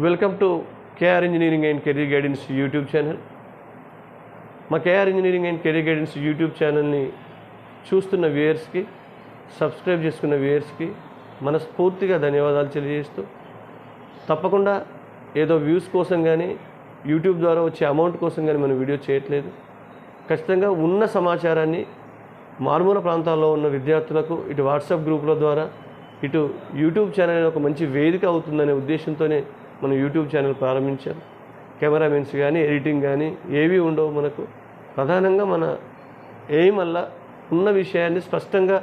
Welcome to K R engineering and career guidance YouTube channel మా K R engineering and career guidance YouTube ఛానల్ని చూస్తున్న వ్యూయర్స్కి subscribe చేసుకున్న వ్యూయర్స్కి మనస్ఫూర్తిగా ధన్యవాదాలు తెలియజేస్తూ తప్పకుండా ఏదో వ్యూస్ కోసం కానీ యూట్యూబ్ ద్వారా వచ్చే అమౌంట్ కోసం కానీ మనం వీడియో చేయట్లేదు. ఖచ్చితంగా ఉన్న సమాచారాన్ని మారుమూల ప్రాంతాల్లో ఉన్న విద్యార్థులకు ఇటు వాట్సాప్ గ్రూపుల ద్వారా ఇటు యూట్యూబ్ ఛానల్ ఒక మంచి వేదిక అవుతుందనే ఉద్దేశంతోనే మనం యూట్యూబ్ ఛానల్ ప్రారంభించాం. కెమెరామెన్స్ కానీ ఎడిటింగ్ కానీ ఏవి ఉండవు మనకు. ప్రధానంగా మన ఎయిమ్ వల్ల ఉన్న విషయాన్ని స్పష్టంగా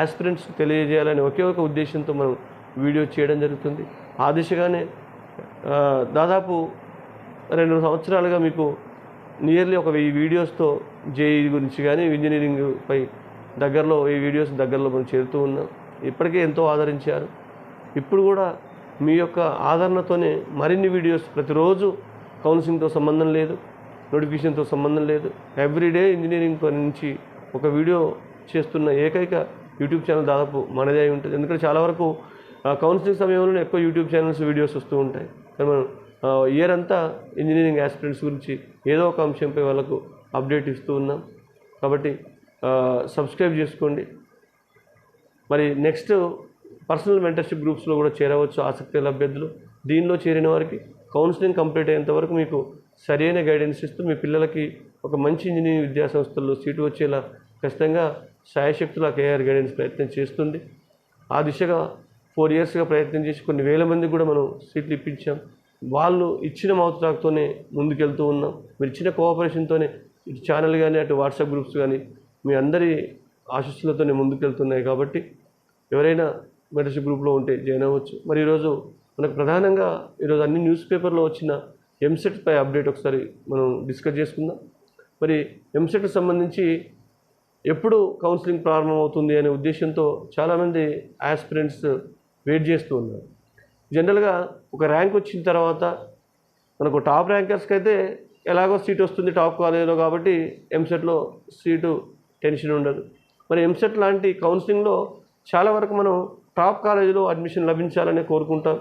ఆస్పిరెంట్స్ తెలియజేయాలని ఒకే ఒక ఉద్దేశంతో మనం వీడియో చేయడం జరుగుతుంది. ఆ దిశగానే దాదాపు రెండు సంవత్సరాలుగా మీకు నియర్లీ ఒక వెయ్యి వీడియోస్తో జేఈ గురించి కానీ ఇంజనీరింగ్ పై దగ్గరలో ఈ వీడియోస్ దగ్గరలో మనం చేరుతూ ఉన్నాం. ఇప్పటికే ఎంతో ఆదరించారు. ఇప్పుడు కూడా మీ యొక్క ఆదరణతోనే మరిన్ని వీడియోస్ ప్రతిరోజు కౌన్సిలింగ్తో సంబంధం లేదు నోటిఫికేషన్తో సంబంధం లేదు. ఎవ్రీడే ఇంజనీరింగ్ నుంచి ఒక వీడియో చేస్తున్న ఏకైక యూట్యూబ్ ఛానల్ దాదాపు మనదే అయి ఉంటుంది. ఎందుకంటే చాలా వరకు కౌన్సిలింగ్ సమయంలో ఎక్కువ యూట్యూబ్ ఛానల్స్ వీడియోస్ వస్తూ ఉంటాయి. కానీ మనం ఇయర్ అంతా ఇంజనీరింగ్ ఆస్పిరెంట్స్ గురించి ఏదో ఒక అంశంపై వాళ్ళకు అప్డేట్ ఇస్తూ ఉన్నాం. కాబట్టి సబ్స్క్రైబ్ చేసుకోండి. మరి నెక్స్ట్ పర్సనల్ మెంటర్షిప్ గ్రూప్స్లో కూడా చేరవచ్చు ఆసక్తి గల అభ్యర్థులు. దీనిలో చేరిన వారికి కౌన్సిలింగ్ కంప్లీట్ అయ్యేంత వరకు మీకు సరైన గైడెన్స్ ఇస్తూ మీ పిల్లలకి ఒక మంచి ఇంజనీరింగ్ విద్యా సంస్థల్లో సీటు వచ్చేలా ఖచ్చితంగా సాయశక్తుల కేఆర్ గైడెన్స్ ప్రయత్నం చేస్తుంది. ఆ దిశగా ఫోర్ ఇయర్స్గా ప్రయత్నం చేసి కొన్ని వేల మందికి కూడా మనం సీట్లు ఇప్పించాం. వాళ్ళు ఇచ్చిన మౌత్రాక్తోనే ముందుకెళ్తూ ఉన్నాం. మీరు ఇచ్చిన కోఆపరేషన్తోనే ఇటు ఛానల్ కానీ అటు వాట్సాప్ గ్రూప్స్ కానీ మీ అందరి ఆశస్సులతోనే ముందుకెళ్తున్నాయి కాబట్టి ఎవరైనా మెంటర్షిప్ గ్రూప్లో ఉంటే జాయిన్ అవ్వచ్చు. మరి ఈరోజు మనకు ప్రధానంగా ఈరోజు అన్ని న్యూస్ పేపర్లో వచ్చిన ఎంసెట్ పై అప్డేట్ ఒకసారి మనం డిస్కస్ చేసుకుందాం. మరి ఎంసెట్కి సంబంధించి ఎప్పుడు కౌన్సిలింగ్ ప్రారంభమవుతుంది అనే ఉద్దేశంతో చాలామంది ఆస్పిరెంట్స్ వెయిట్ చేస్తూ ఉన్నారు. జనరల్గా ఒక ర్యాంక్ వచ్చిన తర్వాత మనకు టాప్ ర్యాంకర్స్కి అయితే ఎలాగో సీట్ వస్తుంది టాప్ కాలేజీలో కాబట్టి ఎంసెట్లో సీటు టెన్షన్ ఉండదు. మరి ఎంసెట్ లాంటి కౌన్సిలింగ్లో చాలా వరకు మనం టాప్ కాలేజీలో అడ్మిషన్ లభించాలని కోరుకుంటాం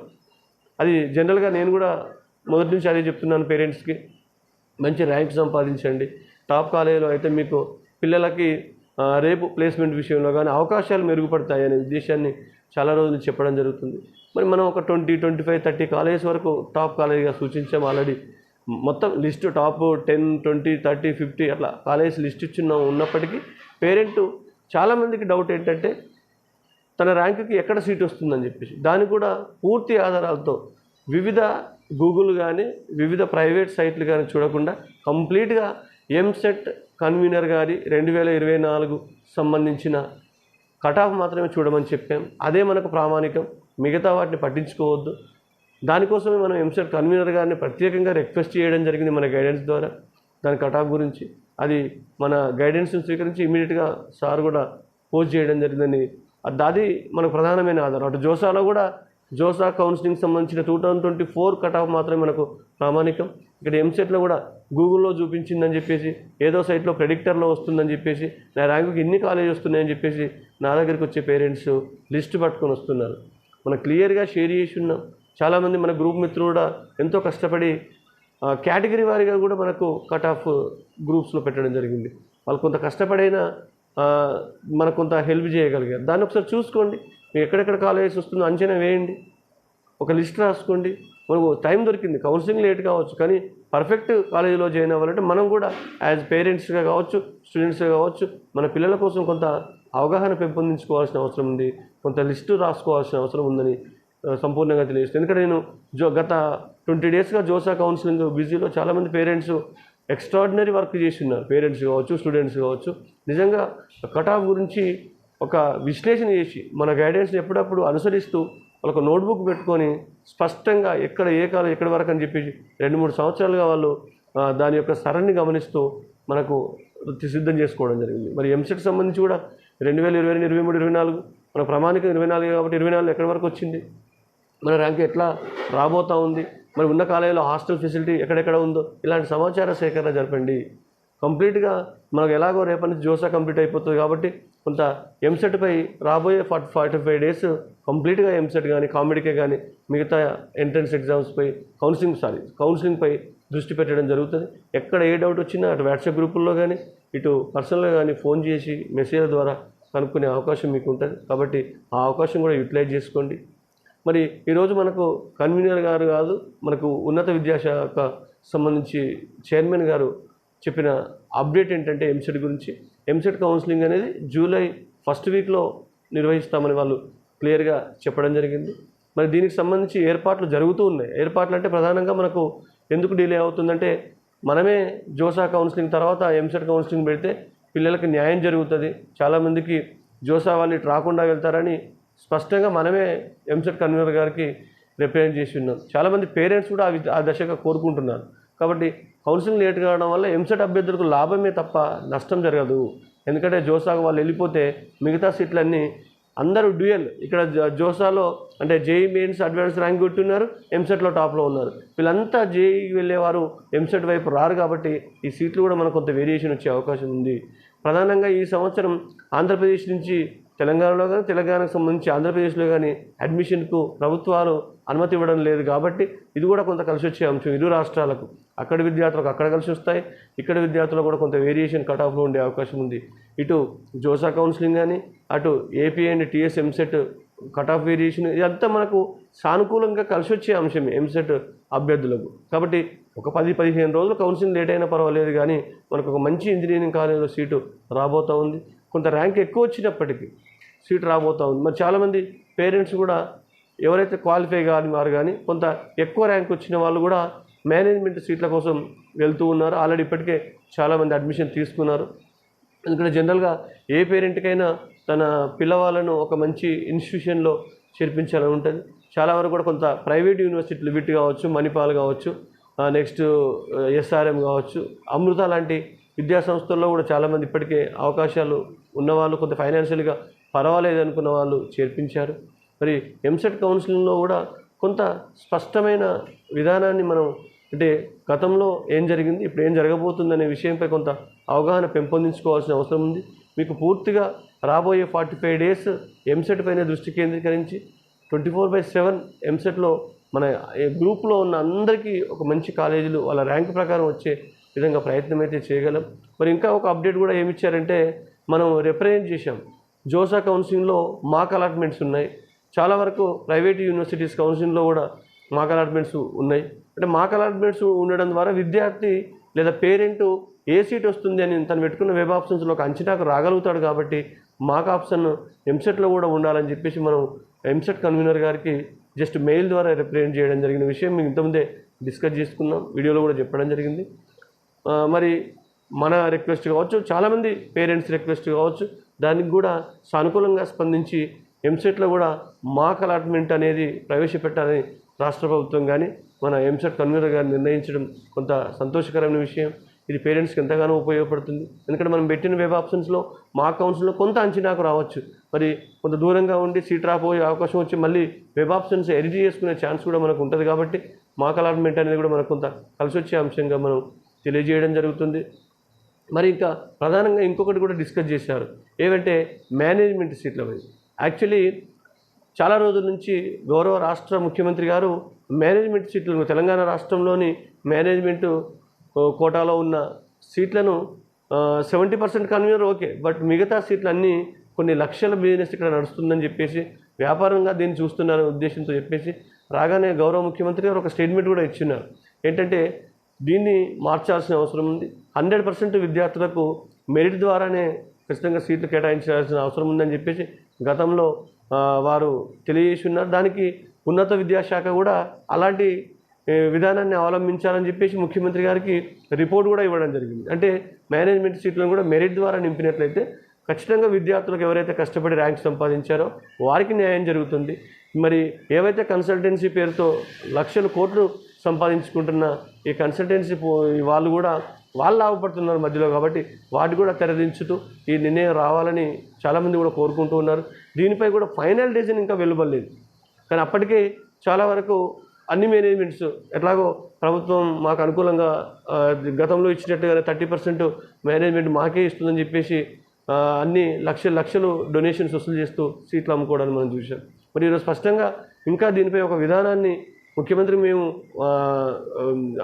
అది జనరల్గా నేను కూడా మొదటి నుంచి అదే చెప్తున్నాను పేరెంట్స్కి. మంచి ర్యాంక్ సంపాదించండి. టాప్ కాలేజీలో అయితే మీకు పిల్లలకి రేపు ప్లేస్మెంట్ విషయంలో కానీ అవకాశాలు మెరుగుపడతాయి అనే ఉద్దేశాన్ని చాలా రోజులు చెప్పడం జరుగుతుంది. మరి మనం ఒక twenty twenty five thirty colleges వరకు టాప్ కాలేజీగా సూచించాం ఆల్రెడీ. మొత్తం list top ten twenty thirty fifty అట్లా కాలేజ్ లిస్ట్ ఇచ్చిన ఉన్నప్పటికీ పేరెంట్ చాలామందికి డౌట్ ఏంటంటే తన ర్యాంకుకి ఎక్కడ సీట్ వస్తుందని చెప్పేసి. దానికి కూడా పూర్తి ఆధారాలతో వివిధ గూగుల్ కానీ వివిధ ప్రైవేట్ సైట్లు కానీ చూడకుండా కంప్లీట్గా ఎంసెట్ కన్వీనర్ గారి రెండు వేల ఇరవై నాలుగు సంబంధించిన కట్ ఆఫ్ మాత్రమే చూడమని చెప్పాం. అదే మనకు ప్రామాణికం. మిగతా వాటిని పట్టించుకోవద్దు. దానికోసమే మనం ఎంసెట్ కన్వీనర్ గారిని ప్రత్యేకంగా రిక్వెస్ట్ చేయడం జరిగింది మన గైడెన్స్ ద్వారా. దాని కట్ ఆఫ్ గురించి. అది మన గైడెన్స్ని స్వీకరించి ఇమీడియట్గా సార్ కూడా పోస్ట్ చేయడం జరిగిందని అది మనకు ప్రధానమైన ఆధారం అటు జోసాలో కూడా జోసా కౌన్సిలింగ్ సంబంధించిన two thousand twenty four cut off మాత్రమే మనకు ప్రామాణికం. ఇక్కడ ఎంసెట్లో కూడా గూగుల్లో చూపించిందని చెప్పేసి ఏదో సైట్లో ప్రెడిక్టర్లో వస్తుందని చెప్పేసి నా ర్యాంకుకి ఇన్ని కాలేజ్ వస్తున్నాయని చెప్పేసి నా దగ్గరికి వచ్చే పేరెంట్స్ లిస్ట్ పట్టుకొని వస్తున్నారు. మనం క్లియర్గా షేర్ చేసి ఉన్నాం. చాలామంది మన గ్రూప్ మిత్రులు కూడా ఎంతో కష్టపడి కేటగిరీ వారీగా కూడా మనకు కట్ ఆఫ్ గ్రూప్స్లో పెట్టడం జరిగింది. వాళ్ళు కొంత కష్టపడైనా మనకు కొంత హెల్ప్ చేయగలిగారు. దాన్ని ఒకసారి చూసుకోండి. మీకు ఎక్కడెక్కడ కాలేజెస్ వస్తుందో అంచనా వేయండి. ఒక లిస్ట్ రాసుకోండి. మనకు టైం దొరికింది. కౌన్సిలింగ్ లేట్ కావచ్చు. కానీ పర్ఫెక్ట్ కాలేజీలో జాయిన్ అవ్వాలంటే మనం కూడా యాజ్ పేరెంట్స్గా కావచ్చు స్టూడెంట్స్గా కావచ్చు మన పిల్లల కోసం కొంత అవగాహన పెంపొందించుకోవాల్సిన అవసరం ఉంది. కొంత లిస్టు రాసుకోవాల్సిన అవసరం ఉందని సంపూర్ణంగా తెలియజేస్తుంది. ఎందుకంటే నేను జో గత ట్వంటీ డేస్గా జోసా కౌన్సిలింగ్ బిజీలో చాలామంది పేరెంట్స్ ఎక్స్ట్రాడినరీ వర్క్ చేసిన పేరెంట్స్ కావచ్చు స్టూడెంట్స్ కావచ్చు. నిజంగా కటాఫ్ గురించి ఒక విశ్లేషణ చేసి మన గైడెన్స్ని ఎప్పుడప్పుడు అనుసరిస్తూ వాళ్ళకు నోట్బుక్ పెట్టుకొని స్పష్టంగా ఎక్కడ ఏ కాలం ఎక్కడి వరకు అని చెప్పేసి రెండు మూడు సంవత్సరాలుగా వాళ్ళు దాని యొక్క సరళిని గమనిస్తూ మనకు సిద్ధం చేసుకోవడం జరిగింది. మరి ఎంసెట్ సంబంధించి కూడా రెండు వేల ఇరవై రెండు ఇరవై మూడు ఇరవై నాలుగు మన ప్రమాణిక ఇరవై నాలుగు కాబట్టి ఇరవై నాలుగు ఎక్కడి వరకు వచ్చింది? మన ర్యాంక్ ఎట్లా రాబోతా ఉంది? మరి ఉన్న కాలేజీలో హాస్టల్ ఫెసిలిటీ ఎక్కడెక్కడ ఉందో? ఇలాంటి సమాచార సేకరణ జరపండి. కంప్లీట్గా మనకు ఎలాగో రేపటి నుంచి జోసా కంప్లీట్ అయిపోతుంది కాబట్టి కొంత ఎంసెట్పై రాబోయే ఫార్టీ ఫార్టీ ఫైవ్ డేస్ కంప్లీట్గా ఎంసెట్ కానీ కామెడీకే కానీ మిగతా ఎంట్రన్స్ ఎగ్జామ్స్పై కౌన్సిలింగ్ సారీ కౌన్సిలింగ్పై దృష్టి పెట్టడం జరుగుతుంది. ఎక్కడ ఏ డౌట్ వచ్చినా అటు వాట్సాప్ గ్రూపుల్లో కానీ ఇటు పర్సనల్గా కానీ ఫోన్ చేసి మెసేజ్ ద్వారా కనుక్కునే అవకాశం మీకు ఉంటుంది. కాబట్టి ఆ అవకాశం కూడా యూటిలైజ్ చేసుకోండి. మరి ఈరోజు మనకు కన్వీనర్ గారు కాదు మనకు ఉన్నత విద్యాశాఖ సంబంధించి చైర్మన్ గారు చెప్పిన అప్డేట్ ఏంటంటే ఎంసెట్ గురించి. ఎంసెట్ కౌన్సిలింగ్ అనేది జూలై ఫస్ట్ వీక్లో నిర్వహిస్తామని వాళ్ళు క్లియర్గా చెప్పడం జరిగింది. మరి దీనికి సంబంధించి ఏర్పాట్లు జరుగుతూ ఉన్నాయి. ఏర్పాట్లు అంటే ప్రధానంగా మనకు ఎందుకు డిలే అవుతుందంటే మనమే జోసా కౌన్సిలింగ్ తర్వాత ఎంసెట్ కౌన్సిలింగ్ పెడితే పిల్లలకి న్యాయం జరుగుతుంది. చాలామందికి జోసా వాళ్ళు రాకుండా వెళ్తారని స్పష్టంగా మనమే ఎంసెట్ కన్వీనర్ గారికి రిప్రజెంట్ చేసి ఉన్నాం. చాలామంది పేరెంట్స్ కూడా ఆ ఆ దశగా కోరుకుంటున్నారు. కాబట్టి కౌన్సిలింగ్ లేట్ కావడం వల్ల ఎంసెట్ అభ్యర్థులకు లాభమే తప్ప నష్టం జరగదు. ఎందుకంటే జోసాకు వాళ్ళు వెళ్ళిపోతే మిగతా సీట్లన్నీ అందరూ డ్యూయల్. ఇక్కడ జోసాలో అంటే జేఈ మెయిన్స్ అడ్వాన్స్ ర్యాంక్ కొట్టున్నారు ఎంసెట్లో టాప్లో ఉన్నారు. వీళ్ళంతా జేఈకి వెళ్ళేవారు ఎంసెట్ వైపు రారు కాబట్టి ఈ సీట్లు కూడా మనకు కొంత వేరియేషన్ వచ్చే అవకాశం ఉంది. ప్రధానంగా ఈ సంవత్సరం ఆంధ్రప్రదేశ్ నుంచి తెలంగాణలో కానీ తెలంగాణకు సంబంధించి ఆంధ్రప్రదేశ్లో కానీ అడ్మిషన్కు ప్రభుత్వాలు అనుమతి ఇవ్వడం లేదు కాబట్టి ఇది కూడా కొంత కలిసి వచ్చే అంశం. ఇరు రాష్ట్రాలకు అక్కడ విద్యార్థులకు అక్కడ కలిసి వస్తాయి. ఇక్కడ విద్యార్థులకు కూడా కొంత వేరియేషన్ కట్ ఆఫ్లో ఉండే అవకాశం ఉంది. ఇటు జోసా కౌన్సిలింగ్ కానీ అటు AP and TS EAMCET cut off variation ఇదంతా మనకు సానుకూలంగా కలిసి వచ్చే అంశమే ఎంసెట్ అభ్యర్థులకు. కాబట్టి ఒక పది పదిహేను రోజులు కౌన్సిలింగ్ లేట్ అయినా పర్వాలేదు కానీ మనకు ఒక మంచి ఇంజనీరింగ్ కాలేజీలో సీటు రాబోతూ ఉంది. కొంత ర్యాంక్ ఎక్కువ వచ్చినప్పటికీ సీట్ రాబోతూ ఉంది. మరి చాలామంది పేరెంట్స్ కూడా ఎవరైతే క్వాలిఫై కాని వారు కానీ కొంత ఎక్కువ ర్యాంక్ వచ్చిన వాళ్ళు కూడా మేనేజ్మెంట్ సీట్ల కోసం వెళ్తూ ఉన్నారు. ఆల్రెడీ ఇప్పటికే చాలామంది అడ్మిషన్ తీసుకున్నారు. ఎందుకంటే జనరల్గా ఏ పేరెంట్కైనా తన పిల్లవాళ్ళను ఒక మంచి ఇన్స్టిట్యూషన్లో చేర్పించాలని ఉంటుంది. చాలా వరకు కూడా కొంత ప్రైవేట్ యూనివర్సిటీలు విట్ కావచ్చు మణిపాల్ కావచ్చు నెక్స్ట్ ఎస్ఆర్ఎం కావచ్చు అమృత లాంటి విద్యా సంస్థల్లో కూడా చాలామంది ఇప్పటికే అవకాశాలు ఉన్నవాళ్ళు కొంత ఫైనాన్షియల్గా పర్వాలేదు అనుకున్న వాళ్ళు చేర్పించారు. మరి ఎంసెట్ కౌన్సిలింగ్లో కూడా కొంత స్పష్టమైన విధానాన్ని మనం అంటే గతంలో ఏం జరిగింది ఇప్పుడు ఏం జరగబోతుంది అనే విషయంపై కొంత అవగాహన పెంపొందించుకోవాల్సిన అవసరం ఉంది. మీకు పూర్తిగా రాబోయే ఫార్టీ ఫైవ్ డేస్ ఎంసెట్ పైన దృష్టి కేంద్రీకరించి ట్వంటీ ఫోర్ బై సెవెన్ ఎంసెట్లో మన గ్రూప్లో ఉన్న అందరికీ ఒక మంచి కాలేజీలు వాళ్ళ ర్యాంక్ ప్రకారం వచ్చే విధంగా ప్రయత్నం అయితే చేయగలం. మరి ఇంకా ఒక అప్డేట్ కూడా ఏమి ఇచ్చారంటే మనం రిప్రజెంట్ చేశాం. జోసా కౌన్సిలింగ్లో మాక్ అలాట్మెంట్స్ ఉన్నాయి. చాలా వరకు ప్రైవేట్ యూనివర్సిటీస్ కౌన్సిలింగ్లో కూడా మాక్ అలాట్మెంట్స్ ఉన్నాయి. అంటే మాక్ అలాట్మెంట్స్ ఉండడం ద్వారా విద్యార్థి లేదా పేరెంట్ ఏ సీట్ వస్తుంది అని తను పెట్టుకున్న వెబ్ ఆప్షన్స్లో ఒక అంచనాకు రాగలుగుతాడు కాబట్టి మాక్ ఆప్షన్ ఎంసెట్లో కూడా ఉండాలని చెప్పేసి మనం ఎంసెట్ కన్వీనర్ గారికి జస్ట్ మెయిల్ ద్వారా రిప్రజెంట్ చేయడం జరిగిన విషయం మేము ఇంతకుముందే డిస్కస్ చేసుకున్నాం. వీడియోలో కూడా చెప్పడం జరిగింది. మరి మన రిక్వెస్ట్ కావచ్చు చాలామంది పేరెంట్స్ రిక్వెస్ట్ కావచ్చు దానికి కూడా సానుకూలంగా స్పందించి ఎంసెట్లో కూడా మాక్ అలాట్మెంట్ అనేది ప్రవేశపెట్టాలని రాష్ట్ర ప్రభుత్వం కానీ మన ఎంసెట్ కన్వీనర్ గారు నిర్ణయించడం కొంత సంతోషకరమైన విషయం. ఇది పేరెంట్స్కి ఎంతగానో ఉపయోగపడుతుంది. ఎందుకంటే మనం పెట్టిన వెబ్ ఆప్షన్స్లో మా కౌన్సిల్లో కొంత అంచనాకు రావచ్చు. మరి కొంత దూరంగా ఉండి సీట్ రాపోయే అవకాశం వచ్చి మళ్ళీ వెబ్ ఆప్షన్స్ ఎడిట్ చేసుకునే ఛాన్స్ కూడా మనకు ఉంటుంది కాబట్టి మాక్ అలాట్మెంట్ అనేది కూడా మనకు కొంత కలిసి వచ్చే అంశంగా మనం తెలియజేయడం జరుగుతుంది. మరి ఇంకా ప్రధానంగా ఇంకొకటి కూడా డిస్కస్ చేశారు. ఏమంటే మేనేజ్మెంట్ సీట్ల మీద. యాక్చువల్లీ చాలా రోజుల నుంచి గౌరవ రాష్ట్ర ముఖ్యమంత్రి గారు మేనేజ్మెంట్ సీట్లను తెలంగాణ రాష్ట్రంలోని మేనేజ్మెంట్ కోటాలో ఉన్న సీట్లను seventy percent convener okay but మిగతా సీట్లు అన్నీ కొన్ని లక్షల బిజినెస్ ఇక్కడ నడుస్తుందని చెప్పేసి వ్యాపారంగా దీన్ని చూస్తున్నారనే ఉద్దేశంతో చెప్పేసి రాగానే గౌరవ ముఖ్యమంత్రి గారు ఒక స్టేట్మెంట్ కూడా ఇచ్చినారు ఏంటంటే దీన్ని మార్చాల్సిన అవసరం ఉంది. హండ్రెడ్ పర్సెంట్ విద్యార్థులకు మెరిట్ ద్వారానే ఖచ్చితంగా సీట్లు కేటాయించాల్సిన అవసరం ఉందని చెప్పేసి గతంలో వారు తెలియజేసి ఉన్నారు. దానికి ఉన్నత విద్యాశాఖ కూడా అలాంటి విధానాన్ని అవలంబించాలని చెప్పేసి ముఖ్యమంత్రి గారికి రిపోర్ట్ కూడా ఇవ్వడం జరిగింది. అంటే మేనేజ్మెంట్ సీట్లను కూడా మెరిట్ ద్వారా నింపినట్లయితే ఖచ్చితంగా విద్యార్థులకు ఎవరైతే కష్టపడి ర్యాంక్ సంపాదించారో వారికి న్యాయం జరుగుతుంది. మరి ఏవైతే కన్సల్టెన్సీ పేరుతో లక్షల కోట్లు సంపాదించుకుంటున్న ఈ కన్సల్టెన్సీ పో- వాళ్ళు కూడా వాళ్ళు లాభపడుతున్నారు మధ్యలో కాబట్టి వాటి కూడా తెరదించుతూ ఈ నిర్ణయం రావాలని చాలామంది కూడా కోరుకుంటూ ఉన్నారు. దీనిపై కూడా ఫైనల్ డిసిజన్ ఇంకా వెలువడలేదు. కానీ అప్పటికే చాలా వరకు అన్ని మేనేజ్మెంట్స్ ఎట్లాగో ప్రభుత్వం మాకు అనుకూలంగా గతంలో ఇచ్చినట్టుగానే థర్టీ పర్సెంట్ మేనేజ్మెంట్ మాకే ఇస్తుందని చెప్పేసి అన్ని లక్ష లక్షలు డొనేషన్స్ వసూలు చేస్తూ సీట్లు అమ్ముకోవడానికి మనం చూసాం మరి ఈరోజు స్పష్టంగా ఇంకా దీనిపై ఒక విధానాన్ని ముఖ్యమంత్రి మేము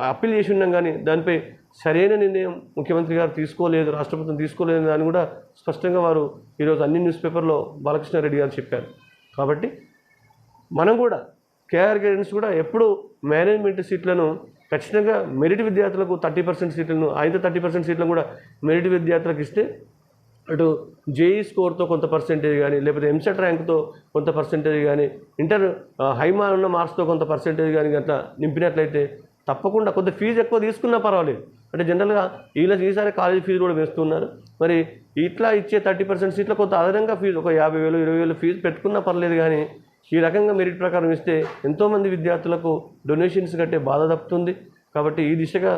అప్పీల్ చేసి ఉన్నాం కానీ దానిపై సరైన నిర్ణయం ముఖ్యమంత్రి గారు తీసుకోలేదు రాష్ట్ర ప్రభుత్వం తీసుకోలేదు అని కూడా స్పష్టంగా వారు ఈరోజు అన్ని న్యూస్ పేపర్లో బాలకృష్ణారెడ్డి గారు చెప్పారు. కాబట్టి మనం కూడా కేఆర్ గైడెన్స్ కూడా ఎప్పుడు మేనేజ్మెంట్ సీట్లను ఖచ్చితంగా మెరిట్ విద్యార్థులకు థర్టీ పర్సెంట్ సీట్లను ఆయన థర్టీ పర్సెంట్ సీట్లను కూడా మెరిట్ విద్యార్థులకు ఇస్తే అటు జేఈ స్కోర్తో కొంత పర్సెంటేజ్ కానీ లేకపోతే ఎంసెట్ ర్యాంక్తో కొంత పర్సెంటేజ్ కానీ ఇంటర్ హైమాన్ ఉన్న మార్క్స్తో కొంత పర్సెంటేజ్ కానీ అట్లా నింపినట్లయితే తప్పకుండా కొంత ఫీజు ఎక్కువ తీసుకున్నా పర్వాలేదు. అంటే జనరల్గా ఈలో ఈసారి కాలేజ్ ఫీజు కూడా వేస్తున్నారు. మరి ఇట్లా ఇచ్చే థర్టీ పర్సెంట్ సీట్లో కొంత అదనంగా ఫీజు ఒక యాభై వేలు ఇరవై వేలు ఫీజు పెట్టుకున్నా పర్లేదు కానీ ఈ రకంగా మెరిట్ ప్రకారం ఇస్తే ఎంతోమంది విద్యార్థులకు డొనేషన్స్ కట్టే బాధ తప్పుతుంది. కాబట్టి ఈ దిశగా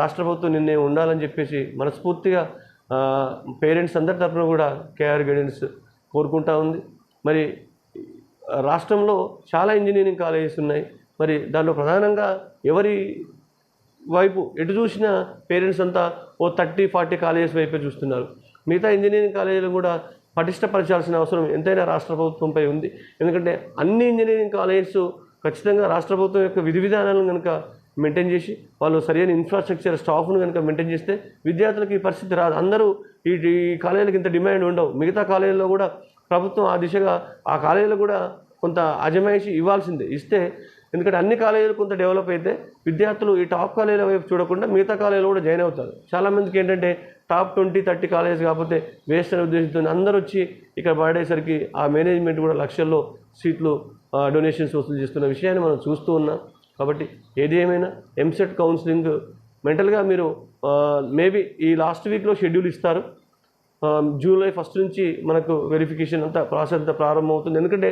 రాష్ట్ర ప్రభుత్వం నిర్ణయం ఉండాలని చెప్పేసి మనస్ఫూర్తిగా పేరెంట్స్ అందరి తరఫున కూడా కేఆర్ గైడెన్స్ కోరుకుంటా ఉంది. మరి రాష్ట్రంలో చాలా ఇంజనీరింగ్ కాలేజెస్ ఉన్నాయి. మరి దానిలో ప్రధానంగా ఎవరి వైపు ఎటు చూసినా పేరెంట్స్ అంతా ఓ థర్టీ ఫార్టీ కాలేజెస్ వైపే చూస్తున్నారు. మిగతా ఇంజనీరింగ్ కాలేజీలు కూడా పటిష్టపరచాల్సిన అవసరం ఎంతైనా రాష్ట్ర ప్రభుత్వంపై ఉంది. ఎందుకంటే అన్ని ఇంజనీరింగ్ కాలేజెస్ ఖచ్చితంగా రాష్ట్ర ప్రభుత్వం యొక్క విధి విధానాలను కనుక మెయింటైన్ చేసి వాళ్ళు సరైన ఇన్ఫ్రాస్ట్రక్చర్ స్టాఫ్ను కనుక మెయింటైన్ చేస్తే విద్యార్థులకు ఈ పరిస్థితి రాదు. అందరూ ఈ కాలేజీలకు ఇంత డిమాండ్ ఉండవు. మిగతా కాలేజీల్లో కూడా ప్రభుత్వం ఆ దిశగా ఆ కాలేజీలో కూడా కొంత అజమాయిషి ఇవ్వాల్సిందే. ఇస్తే ఎందుకంటే అన్ని కాలేజీలు కొంత డెవలప్ అయితే విద్యార్థులు ఈ టాప్ కాలేజీల వైపు చూడకుండా మిగతా కాలేజీలు కూడా జాయిన్ అవుతారు. చాలామందికి ఏంటంటే టాప్ ట్వంటీ థర్టీ కాలేజెస్ కాకపోతే వేస్ట్ అనే ఉద్దేశంతో అందరూ వచ్చి ఇక్కడ పడేసరికి ఆ మేనేజ్మెంట్ కూడా లక్షల్లో సీట్లు డొనేషన్స్ వసూలు చేస్తున్న విషయాన్ని మనం చూస్తూ ఉన్నాం. కాబట్టి ఏది ఏమైనా ఎంసెట్ కౌన్సిలింగ్ మెంటల్గా మీరు మేబీ ఈ లాస్ట్ వీక్లో షెడ్యూల్ ఇస్తారు. జూలై ఫస్ట్ నుంచి మనకు వెరిఫికేషన్ అంతా ప్రాసెస్ అంతా ప్రారంభమవుతుంది. ఎందుకంటే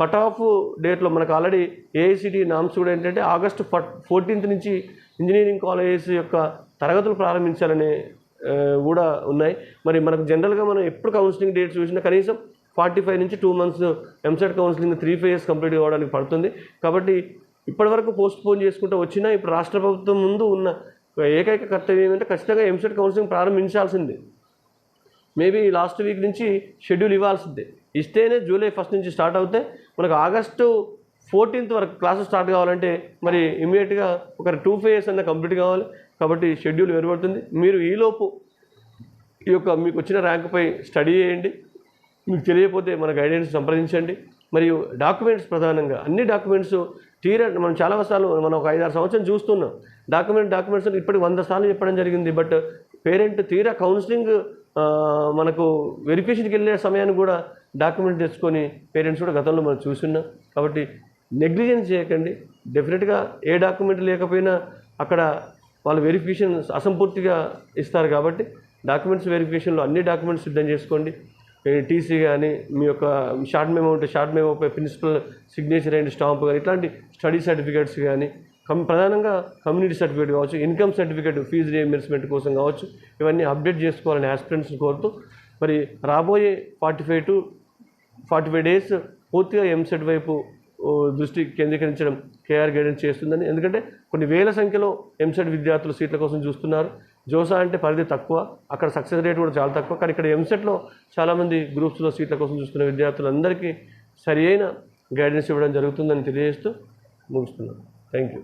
కట్ ఆఫ్ డేట్లో మనకు ఆల్రెడీ ఏఐసిటి నామ్స్ కూడా ఏంటంటే ఆగస్టు ఫోర్టీన్త్ నుంచి ఇంజనీరింగ్ కాలేజెస్ యొక్క తరగతులు ప్రారంభించాలని కూడా ఉన్నాయి. మరి మనకు జనరల్గా మనం ఎప్పుడు కౌన్సిలింగ్ డేట్స్ చూసినా కనీసం ఫార్టీ ఫైవ్ నుంచి two months EAMCET counselling three phase complete కావడానికి పడుతుంది. కాబట్టి ఇప్పటివరకు పోస్ట్ పోన్ చేసుకుంటూ వచ్చినా ఇప్పుడు రాష్ట్ర ప్రభుత్వం ముందు ఉన్న ఏకైక కర్తవ్యం ఏంటంటే ఖచ్చితంగా ఎంసెట్ కౌన్సిలింగ్ ప్రారంభించాల్సిందే. మేబీ లాస్ట్ వీక్ నుంచి షెడ్యూల్ ఇవ్వాల్సిందే. ఇస్తేనే జూలై ఫస్ట్ నుంచి స్టార్ట్ అవుతే మనకు ఆగస్టు ఫోర్టీన్త్ వరకు క్లాసెస్ స్టార్ట్ కావాలంటే మరి ఇమీడియట్గా ఒక టూ ఫేజెస్ అన్న కంప్లీట్ కావాలి. కాబట్టి షెడ్యూల్ వెలువడుతుంది మీరు ఈలోపు ఈ యొక్క మీకు వచ్చిన ర్యాంకుపై స్టడీ చేయండి. మీకు తెలియకపోతే మన గైడెన్స్ సంప్రదించండి. మరియు డాక్యుమెంట్స్ ప్రధానంగా అన్ని డాక్యుమెంట్స్ తీరా మనం చాలా సార్లు మనం ఒక ఐదారు సంవత్సరం చూస్తున్నాం. డాక్యుమెంట్ డాక్యుమెంట్స్ ఇప్పటికి వంద సార్లు చెప్పడం జరిగింది. బట్ పేరెంట్ తీరా కౌన్సిలింగ్ మనకు వెరిఫికేషన్కి వెళ్ళే సమయాన్ని కూడా డాక్యుమెంట్ తెచ్చుకొని పేరెంట్స్ కూడా గతంలో మనం చూస్తున్నాం. కాబట్టి నెగ్లిజెన్స్ చేయకండి. డెఫినెట్గా ఏ డాక్యుమెంట్ లేకపోయినా అక్కడ వాళ్ళు వెరిఫికేషన్ అసంపూర్తిగా ఇస్తారు కాబట్టి డాక్యుమెంట్స్ వెరిఫికేషన్లో అన్ని డాక్యుమెంట్స్ సిద్ధం చేసుకోండి. టీసీ కానీ మీ యొక్క షార్ట్ మెమో ఉంటే షార్ట్ మెమోపై ప్రిన్సిపల్ సిగ్నేచర్ అండ్ స్టాంప్ కానీ ఇట్లాంటి స్టడీ సర్టిఫికేట్స్ కానీ కం ప్రధానంగా కమ్యూనిటీ సర్టిఫికేట్ కావచ్చు ఇన్కమ్ సర్టిఫికేట్ ఫీజు రియంబర్స్మెంట్ కోసం కావచ్చు ఇవన్నీ అప్డేట్ చేసుకోవాలని ఆస్పిరెంట్స్ని కోరుతూ మరి రాబోయే forty five to forty five days పూర్తిగా ఎంసెట్ వైపు దృష్టి కేంద్రీకరించడం కేఆర్ గైడెన్స్ చేస్తుందని ఎందుకంటే కొన్ని వేల సంఖ్యలో ఎంసెట్ విద్యార్థులు సీట్ల కోసం చూస్తున్నారు. జోసా అంటే పరిధి తక్కువ అక్కడ సక్సెస్ రేట్ కూడా చాలా తక్కువ. కానీ ఇక్కడ ఎంసెట్లో చాలామంది గ్రూప్స్లో సీట్ల కోసం చూస్తున్న విద్యార్థులందరికీ సరి అయిన గైడెన్స్ ఇవ్వడం జరుగుతుందని తెలియజేస్తూ ముగిస్తున్నాను. Thank you